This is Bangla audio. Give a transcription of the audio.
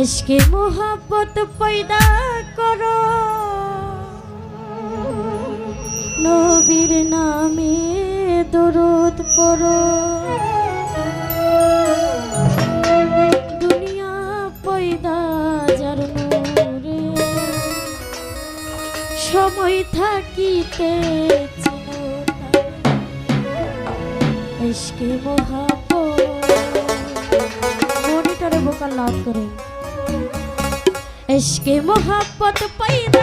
এসকে মোহাব্বত পয়দা করো। নবীর নামে দরদ পড়ো। দুনিয়া পয়দা যার নূরে। সময় থাকিতে এসকে মোহাব্বত মনিটরে বোকা লাভ করেন এসকে মোহাব্বত পয়দা